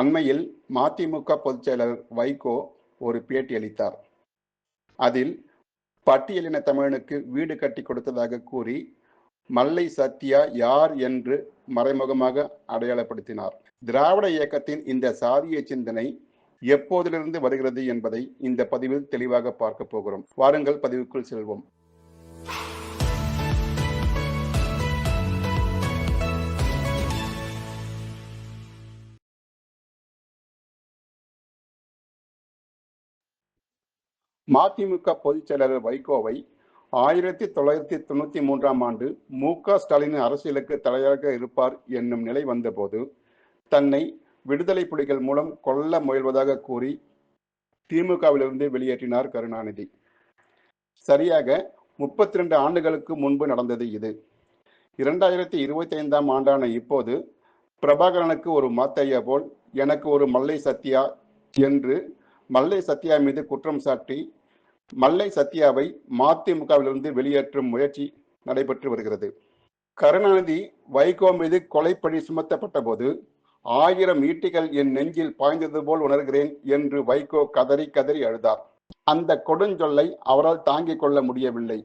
அண்மையில் மதிமுக பொதுச் செயலர் வைகோ ஒரு பேட்டி அளித்தார். அதில் பட்டியலின தமிழனுக்கு வீடு கட்டி கொடுத்ததாக கூறி மல்லை சத்யா யார் என்று மறைமுகமாக அடையாளப்படுத்தினார். திராவிட இயக்கத்தின் இந்த சாதிய சிந்தனை எப்போதிலிருந்து வருகிறது என்பதை இந்த பதிவில் தெளிவாக பார்க்க போகிறோம். வாருங்கள் பதிவுக்குள் செல்வோம். மதிமுக பொதுச் செயலாளர் வைகோவை ஆயிரத்தி தொள்ளாயிரத்தி தொண்ணூத்தி மூன்றாம் ஆண்டு மு க ஸ்டாலின் அரசியலுக்கு தலையாக இருப்பார் என்னும் நிலை வந்தபோது தன்னை விடுதலை புலிகள் மூலம் கொல்ல முயல்வதாக கூறி திமுகவிலிருந்து வெளியேற்றினார் கருணாநிதி. சரியாக முப்பத்தி ரெண்டு ஆண்டுகளுக்கு முன்பு நடந்தது இது. இரண்டாயிரத்தி இருபத்தி ஐந்தாம் ஆண்டான இப்போது பிரபாகரனுக்கு ஒரு மாத்தையா போல் எனக்கு ஒரு மல்லை சத்யா என்று மல்லை சத்யா மீது குற்றம் சாட்டி மல்லை சத்யாவை மதிமுகவிலிருந்து வெளியேற்றும் முயற்சி நடைபெற்று வருகிறது. கருணாநிதி வைகோ மீது கொலைப்பழி சுமத்தப்பட்ட போது ஆயிரம் ஈட்டிகள் என் நெஞ்சில் பாய்ந்தது போல் உணர்கிறேன் என்று வைகோ கதறி கதறி அழுதார். அந்த கொடுஞ்சொல்லை அவரால் தாங்கிக் கொள்ள முடியவில்லை.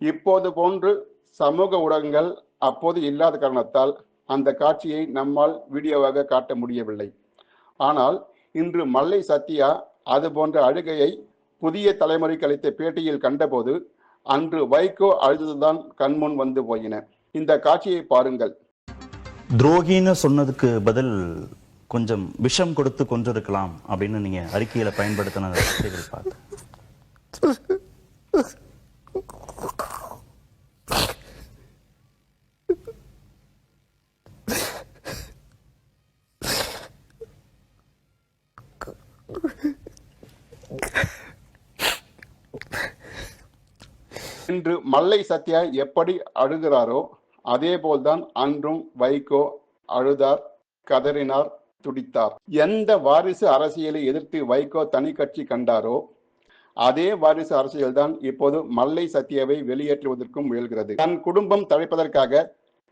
இப்போது போன்று சமூக ஊடகங்கள் அப்போது இல்லாத காரணத்தால் அந்த காட்சியை நம்மால் வீடியோவாக காட்ட முடியவில்லை. ஆனால் இன்று மல்லை சத்யா அது போன்ற அழுகையை புதிய தலைமுறைக்கு அளித்த பேட்டியில் கண்டபோது அன்று வைகோ அழுதுதான் கண்முன் வந்து போயின. இந்த காட்சியை பாருங்கள். துரோகின்னு சொன்னதுக்கு பதில் கொஞ்சம் விஷம் கொடுத்து கொண்டிருக்கலாம் அப்படின்னு நீங்க அறிக்கையில பயன்படுத்தின பார்த்து. இன்று மல்லை சத்யா எப்படி அழுகிறாரோ அதே போல்தான் அன்றும் வைகோ அழுதார் கதறினார் துடித்தார். எந்த வாரிசு அரசியலை எதிர்த்து வைகோ தனி கட்சி கண்டாரோ அதே வாரிசு அரசியல்தான் இப்போது மல்லை சத்யாவை வெளியேற்றுவதற்கும் முயல்கிறது. தன் குடும்பம் தழைப்பதற்காக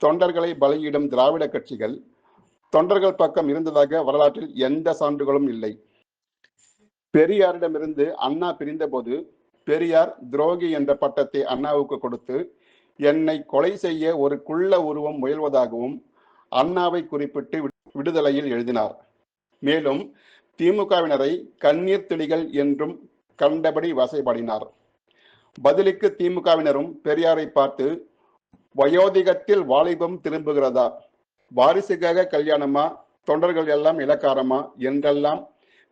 தொண்டர்களை பலியிடும் திராவிட கட்சிகள் தொண்டர்கள் பக்கம் இருந்ததாக வரலாற்றில் எந்த சான்றுகளும் இல்லை. பெரியாரிடமிருந்து அண்ணா பிரிந்தபோது பெரியார் துரோகி என்ற பட்டத்தை அண்ணாவுக்கு கொடுத்து என்னை கொலை செய்ய ஒரு குள்ள உருவம் முயல்வதாகவும் அண்ணாவை குறிப்பிட்டு விடுதலையில் எழுதினார். மேலும் திமுகவினரை கண்ணீர் துளிகள் என்றும் கண்டபடி வசைபாடினார். பதிலுக்கு திமுகவினரும் பெரியாரை பார்த்து வயோதிகத்தில் வாலிபம் திரும்புகிறதா? வாரிசுக்காக கல்யாணமா? தொண்டர்கள் எல்லாம் இலக்காரமா என்றெல்லாம்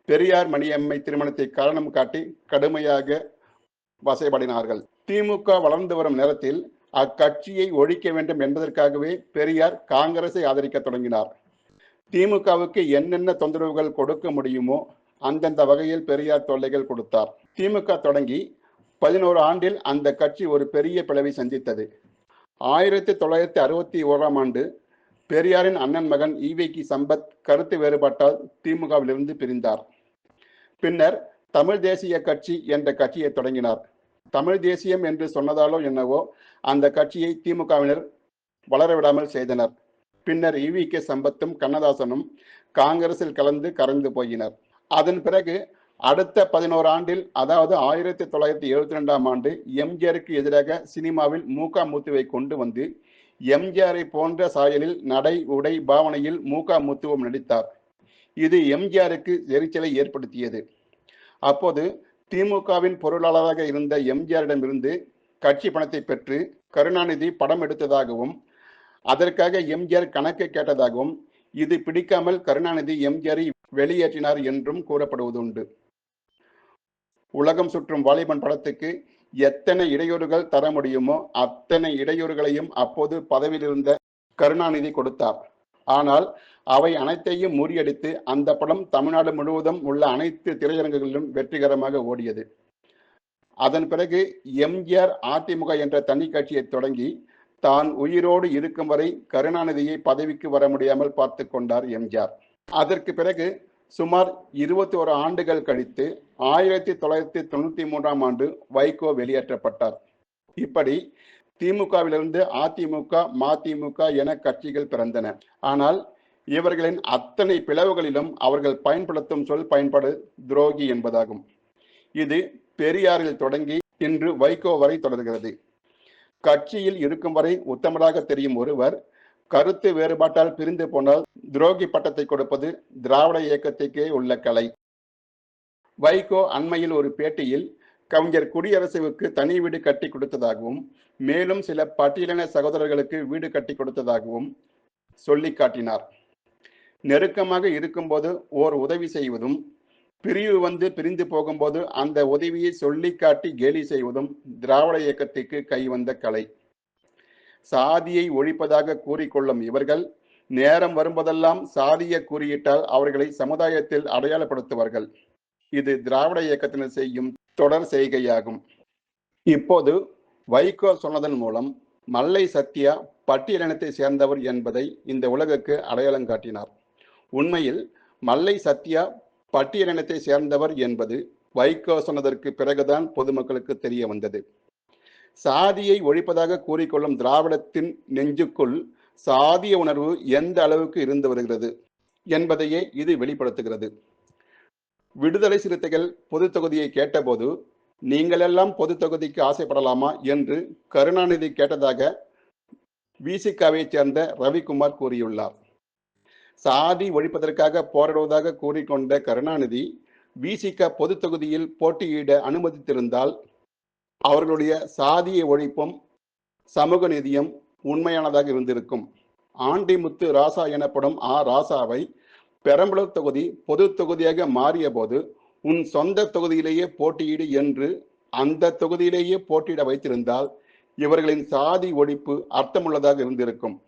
பெரியார் மணியம்மை திருமணத்தை காரணம் காட்டி கடுமையாக வசைபடினார்கள். திமுக வளர்ந்து வரும் நேரத்தில் அக்கட்சியை ஒழிக்க வேண்டும் என்பதற்காகவே பெரியார் காங்கிரஸை ஆதரிக்க தொடங்கினார். திமுகவுக்கு என்னென்ன தொந்தரவுகள் கொடுக்க முடியுமோ அந்தந்த வகையில் பெரியார் தொல்லைகள் கொடுத்தார். திமுக தொடங்கி பதினோரு ஆண்டில் அந்த கட்சி ஒரு பெரிய பிளவை சந்தித்தது. ஆயிரத்தி தொள்ளாயிரத்தி அறுபத்தி ஓராம் ஆண்டு பெரியாரின் அண்ணன் மகன் ஈவேகி சம்பத் கருத்து வேறுபாட்டால் திமுகவிலிருந்து பிரிந்தார். பின்னர் தமிழ் தேசிய கட்சி என்ற கட்சியை தொடங்கினார். தமிழ் தேசியம் என்று சொன்னதாலோ என்னவோ அந்த கட்சியை திமுகவினர் வளரவிடாமல் செய்தனர். பின்னர் இவி கே. சம்பத்தும் கண்ணதாசனும் காங்கிரஸில் கலந்து கரைந்து போயினர். அதன் பிறகு அடுத்த பதினோரு ஆண்டில் அதாவது ஆயிரத்தி தொள்ளாயிரத்தி எழுபத்தி ரெண்டாம் ஆண்டு எம்ஜிஆருக்கு எதிராக சினிமாவில் மூகா முத்துவை கொண்டு வந்து எம்ஜிஆரை போன்ற சாயலில் நடை உடை பாவனையில் மூகா முத்துவம் நடித்தார். இது எம்ஜிஆருக்கு எரிச்சலை ஏற்படுத்தியது. அப்போது திமுகவின் பொருளாளராக இருந்த எம்ஜிஆரிடமிருந்து கட்சி பணத்தை பெற்று கருணாநிதி படம் எடுத்ததாகவும் அதற்காக எம்ஜிஆர் கணக்கு கேட்டதாகவும் இது பிடிக்காமல் கருணாநிதி எம்ஜிஆரை வெளியேற்றினார் என்றும் கூறப்படுவதுண்டு. உலகம் சுற்றும் வாலிபன் படத்துக்கு எத்தனை இடையூறுகள் தர முடியுமோ அத்தனை இடையூறுகளையும் அப்போது பதவியில் இருந்த கருணாநிதி கொடுத்தார். ஆனால் அவை அனைத்தையும் முறியடித்து அந்த படம் தமிழ்நாடு முழுவதும் உள்ள அனைத்து திரையரங்குகளிலும் வெற்றிகரமாக ஓடியது. அதன் பிறகு எம்ஜிஆர் அதிமுக என்ற தனி கட்சியை தொடங்கி தான் உயிரோடு இருக்கும் வரை கருணாநிதியை பதவிக்கு வர முடியாமல் பார்த்து கொண்டார் எம்ஜிஆர். அதற்கு பிறகு சுமார் இருபத்தி ஒரு ஆண்டுகள் கழித்து ஆயிரத்தி தொள்ளாயிரத்தி தொண்ணூத்தி மூன்றாம் ஆண்டு வைகோ வெளியேற்றப்பட்டார். இப்படி திமுகவிலிருந்து அதிமுக மதிமுக என கட்சிகள் பிறந்தன. ஆனால் இவர்களின் அத்தனை பிளவுகளிலும் அவர்கள் பயன்படுத்தும் சொல் பயன்பாடு துரோகி என்பதாகும். இது பெரியாரில் தொடங்கி இன்று வைகோ வரை தொடர்கிறது. கட்சியில் இருக்கும் வரை உத்தமராக தெரியும் ஒருவர் கருத்து வேறுபாட்டால் பிரிந்து போனால் துரோகி பட்டத்தை கொடுப்பது திராவிட இயக்கத்துக்கே உள்ள கலை. வைகோ அண்மையில் ஒரு பேட்டியில் கவிஞர் குடியரசுவுக்கு தனி வீடு கட்டி கொடுத்ததாகவும் மேலும் சில பட்டியலின சகோதரர்களுக்கு வீடு கட்டி கொடுத்ததாகவும் சொல்லி காட்டினார். நெருக்கமாக இருக்கும்போது ஓர் உதவி செய்வதும் பிரிவு வந்து பிரிந்து போகும்போது அந்த உதவியை சொல்லி காட்டி கேலி செய்வதும் திராவிட இயக்கத்திற்கு கைவந்த கலை. சாதியை ஒழிப்பதாக கூறிக்கொள்ளும் இவர்கள் நேரம் வரும்போதெல்லாம் சாதிய குறியிட்டால் அவர்களை சமுதாயத்தில் அடையாளப்படுத்துவார்கள். இது திராவிட இயக்கத்தினர் செய்யும் தொடர் செய்கையாகும். இப்போது வைகோ சொன்னதன் மூலம் மல்லை சத்யா பட்டியலினத்தை சேர்ந்தவர் என்பதை இந்த உலகுக்கு அடையாளம் காட்டினார். உண்மையில் மல்லை சத்யா பட்டியலினத்தை சேர்ந்தவர் என்பது வைகோ சொன்னதற்கு பிறகுதான் பொதுமக்களுக்கு தெரிய வந்தது. சாதியை ஒழிப்பதாக கூறிக்கொள்ளும் திராவிடத்தின் நெஞ்சுக்குள் சாதிய உணர்வு எந்த அளவுக்கு இருந்து வருகிறது என்பதையே இது வெளிப்படுத்துகிறது. விடுதலை சிறுத்தைகள் பொது தொகுதியை கேட்டபோது நீங்களெல்லாம் பொது தொகுதிக்கு ஆசைப்படலாமா? என்று கருணாநிதி கேட்டதாக விசிகாவை சேர்ந்த ரவிக்குமார் கூறியுள்ளார். சாதி ஒழிப்பதற்காக போராடுவதாக கூறிக்கொண்ட கருணாநிதி விசிக பொது தொகுதியில் போட்டியிட அனுமதித்திருந்தால் அவர்களுடைய சாதிய ஒழிப்பும் சமூக நீதியும் உண்மையானதாக இருந்திருக்கும். ஆண்டிமுத்து ராசா எனப்படும் ஆ ராசாவை பெரம்பலூர் தொகுதி பொது தொகுதியாக மாறிய போது உன் சொந்த தொகுதியிலேயே போட்டியிடு என்று அந்த தொகுதியிலேயே போட்டியிட வைத்திருந்தால் இவர்களின் சாதி ஒழிப்பு அர்த்தமுள்ளதாக இருந்திருக்கும்.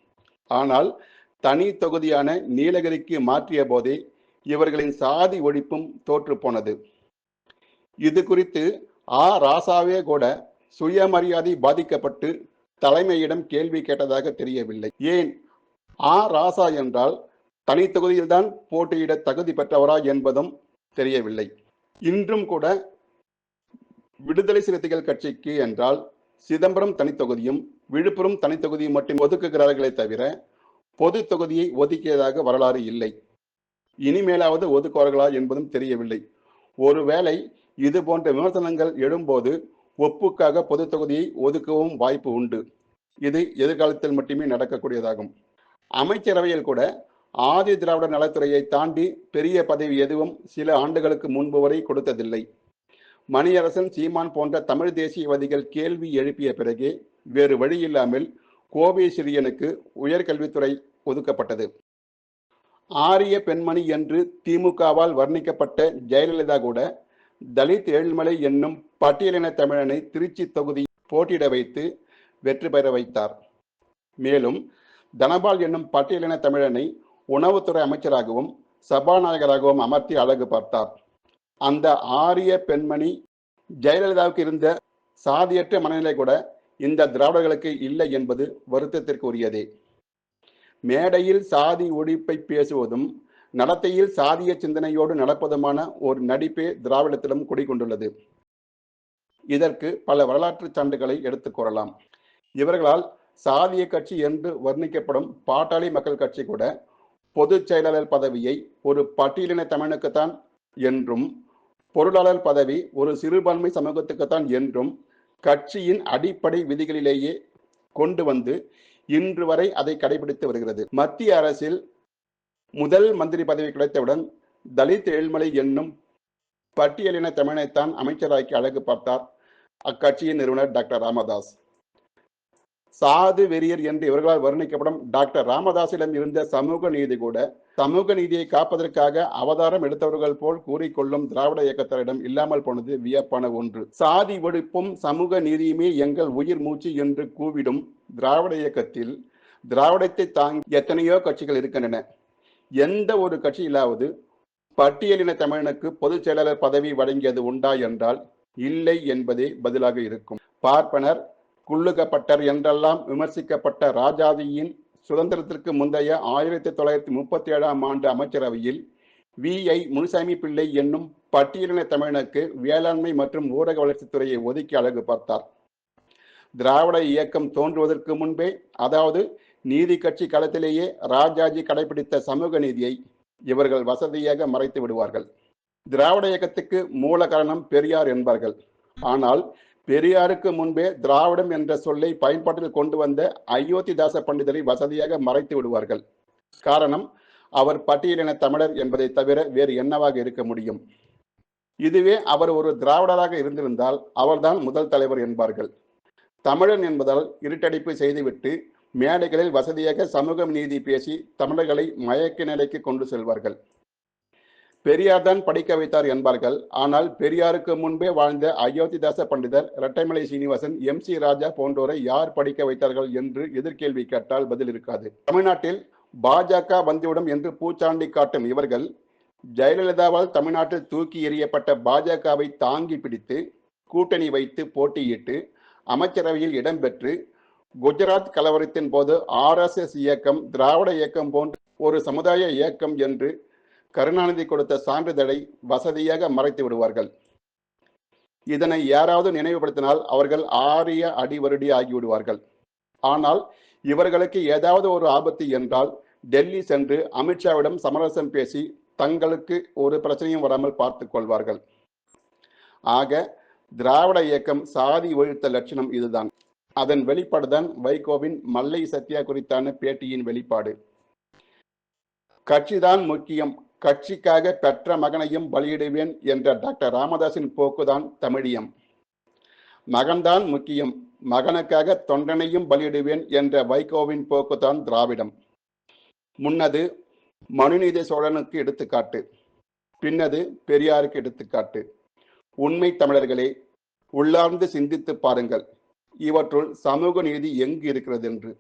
ஆனால் தனி தொகுதியான நீலகிரிக்கு மாற்றிய போதே இவர்களின் சாதி ஒழிப்பும் தோற்று போனது. இது குறித்து ஆ. ராசாவே கூட சுயமரியாதை பாதிக்கப்பட்டு தலைமையிடம் கேள்வி கேட்டதாக தெரியவில்லை. ஏன்? ஆ. ராசா என்றால் தனி தொகுதியில்தான் போட்டியிட தகுதி பெற்றவரா என்பதும் தெரியவில்லை. இன்றும் கூட விடுதலை சிறுத்தைகள் கட்சிக்கு என்றால் சிதம்பரம் தனித்தொகுதியும் விழுப்புரம் தனித்தொகுதியும் மட்டும் ஒதுக்குகிறார்களே தவிர பொது தொகுதியை ஒதுக்கியதாக வரலாறு இல்லை. இனிமேலாவது ஒதுக்குவார்களா என்பதும் தெரியவில்லை. ஒருவேளை இது போன்ற விமர்சனங்கள் எழும்போது ஒப்புக்காக பொது தொகுதியை ஒதுக்கவும் வாய்ப்பு உண்டு. இது எதிர்காலத்தில் மட்டுமே நடக்கக்கூடியதாகும். அமைச்சரவையில் கூட ஆதி திராவிட நலத்துறையை தாண்டி பெரிய பதவி எதுவும் சில ஆண்டுகளுக்கு முன்பு வரை கொடுத்ததில்லை. மணியரசன் சீமான் போன்ற தமிழ் தேசியவாதிகள் கேள்வி எழுப்பிய பிறகே வேறு வழியில்லாமல் கோவை சிறியனுக்கு உயர்கல்வித்துறை ஒதுக்கப்பட்டது. ஆரிய பெண்மணி என்று திமுகவால் வர்ணிக்கப்பட்ட ஜெயலலிதா கூட தலித் ஏழ்மலை என்னும் பட்டியலின தமிழனை திருச்சி தொகுதி போட்டியிட வைத்து வெற்றி பெற வைத்தார். மேலும் தனபால் என்னும் பட்டியலின தமிழனை உணவுத்துறை அமைச்சராகவும் சபாநாயகராகவும் அமர்த்தி அழகு பார்த்தார். அந்த ஆரிய பெண்மணி ஜெயலலிதாவுக்கு இருந்த சாதியற்ற மனநிலை கூட இந்த திராவிடர்களுக்கு இல்லை என்பது வருத்தத்திற்கு உரியதே மேடையில் சாதி ஒழிப்பை பேசுவதும் நடத்தையில் சாதிய சிந்தனையோடு நடப்பதுமான ஒரு நடிப்பே திராவிடத்திடம் குடிகொண்டுள்ளது. இதற்கு பல வரலாற்று சான்றுகளை எடுத்துக் கூறலாம். இவர்களால் சாதிய கட்சி என்று வர்ணிக்கப்படும் பாட்டாளி மக்கள் கட்சி கூட பொதுச் செயலாளர் பதவியை ஒரு பட்டியலின தமிழனுக்குத்தான் என்றும் பொருளாளர் பதவி ஒரு சிறுபான்மை சமூகத்துக்குத்தான் என்றும் கட்சியின் அடிப்படை விதிகளிலேயே கொண்டு வந்து இன்று வரை அதை கடைபிடித்து வருகிறது. மத்திய அரசில் முதல் மந்திரி பதவி கிடைத்தவுடன் தலித் ஏழ்மலை என்னும் பட்டியலின தமிழனைத்தான் அமைச்சராக்கி அழகு பார்த்தார் அக்கட்சியின் நிறுவனர் டாக்டர் ராமதாஸ். சாது வெறியர் என்று இவர்களால் வர்ணிக்கப்படும் டாக்டர் ராமதாசிடம் இருந்த சமூக நீதி கூட சமூக நீதியை காப்பதற்காக அவதாரம் எடுத்தவர்கள் போல் கூறிக்கொள்ளும் திராவிட இயக்கத்தரிடம் இல்லாமல் போனது வியப்பான ஒன்று. சாதி ஒழிப்பும் சமூக நீதியுமே எங்கள் உயிர் மூச்சு என்று கூவிடும் திராவிட இயக்கத்தில் திராவிடத்தை தாங்கி எத்தனையோ கட்சிகள் இருக்கின்றன. எந்த ஒரு கட்சியிலாவது பட்டியலின தமிழனுக்கு பொதுச் செயலாளர் பதவி வழங்கியது உண்டா என்றால் இல்லை என்பதே பதிலாக இருக்கும். பார்ப்பனர் குள்ளுகப்பட்டர் என்றெல்லாம் விமர்சிக்கப்பட்ட ராஜாஜியின் சுதந்திரத்திற்கு முந்தைய ஆயிரத்தி தொள்ளாயிரத்தி முப்பத்தி ஏழாம் ஆண்டு அமைச்சரவையில் வி. ஐ. முனுசாமி பிள்ளை என்னும் பட்டியலின தமிழனுக்கு வேளாண்மை மற்றும் ஊரக வளர்ச்சித்துறையை ஒதுக்கி அழகு பார்த்தார். திராவிட இயக்கம் தோன்றுவதற்கு முன்பே அதாவது நீதி கட்சி களத்திலேயே ராஜாஜி கடைபிடித்த சமூக நீதியை இவர்கள் வசதியாக மறைத்து விடுவார்கள். திராவிட இயக்கத்துக்கு மூல காரணம் பெரியார் என்பார்கள். ஆனால் பெரியாருக்கு முன்பே திராவிடம் என்ற சொல்லை பயன்பாட்டில் கொண்டு வந்த அயோத்திதாச பண்டிதரை வசதியாக மறைத்து விடுவார்கள். காரணம் அவர் பட்டியலின தமிழர் என்பதை தவிர வேறு என்னவாக இருக்க முடியும்? இதுவே அவர் ஒரு திராவிடராக இருந்திருந்தால் அவர்தான் முதல் தலைவர் என்பார்கள். தமிழன் என்பதால் இருட்டடிப்பு செய்துவிட்டு மேடைகளில் வசதியாக சமூக நீதி பேசி தமிழர்களை மயக்க நிலைக்கு கொண்டு செல்வார்கள். பெரியார் தான் படிக்க வைத்தார் என்பார்கள். ஆனால் பெரியாருக்கு முன்பே வாழ்ந்த அயோத்திதாச பண்டிதர் இரட்டைமலை சீனிவாசன் எம் சி ராஜா போன்றோரை யார் படிக்க வைத்தார்கள் என்று எதிர்கேள்வி கேட்டால் பதில் இருக்காது. தமிழ்நாட்டில் பாஜக வந்துவிடும் என்று பூச்சாண்டி காட்டும் இவர்கள் ஜெயலலிதாவால் தமிழ்நாட்டில் தூக்கி எறியப்பட்ட பாஜகவை தாங்கி பிடித்து கூட்டணி வைத்து போட்டியிட்டு அமைச்சரவையில் இடம்பெற்று குஜராத் கலவரத்தின் போது ஆர்எஸ்எஸ் இயக்கம் திராவிட இயக்கம் போன்ற ஒரு சமுதாய இயக்கம் என்று கருணாநிதி கொடுத்த சான்றிதழை வசதியாக மறைத்து விடுவார்கள். இதனை யாராவது நினைவுபடுத்தினால் அவர்கள் ஆரிய அடிவருடி ஆகிவிடுவார்கள் ஆனால் இவர்களுக்கு ஏதாவது ஒரு ஆபத்து என்றால் டெல்லி சென்று அமித்ஷாவிடம் சமரசம் பேசி தங்களுக்கு ஒரு பிரச்சனையும் வராமல் பார்த்து கொள்வார்கள். ஆக திராவிட இயக்கம் சாதி ஒழித்த லட்சணம் இதுதான். அதன் வெளிப்பாடுதான் வைகோவின் மல்லை சத்யா குறித்தான பேட்டியின் வெளிப்பாடு. கட்சிதான் முக்கியம். கட்சிக்காக பெற்ற மகனையும் பலியிடுவேன் என்ற டாக்டர் ராமதாஸின் போக்குதான் தமிழியம். மகன்தான் முக்கியம். மகனுக்காக தொண்டனையும் பலியிடுவேன் என்ற வைகோவின் போக்குதான் திராவிடம். முன்னது மனுநீதி சோழனுக்கு எடுத்துக்காட்டு. பின்னது பெரியாருக்கு எடுத்துக்காட்டு. உண்மை தமிழர்களே உள்ளார்ந்து சிந்தித்து பாருங்கள். இவற்றுள் சமூக நீதி எங்கு இருக்கிறது என்று.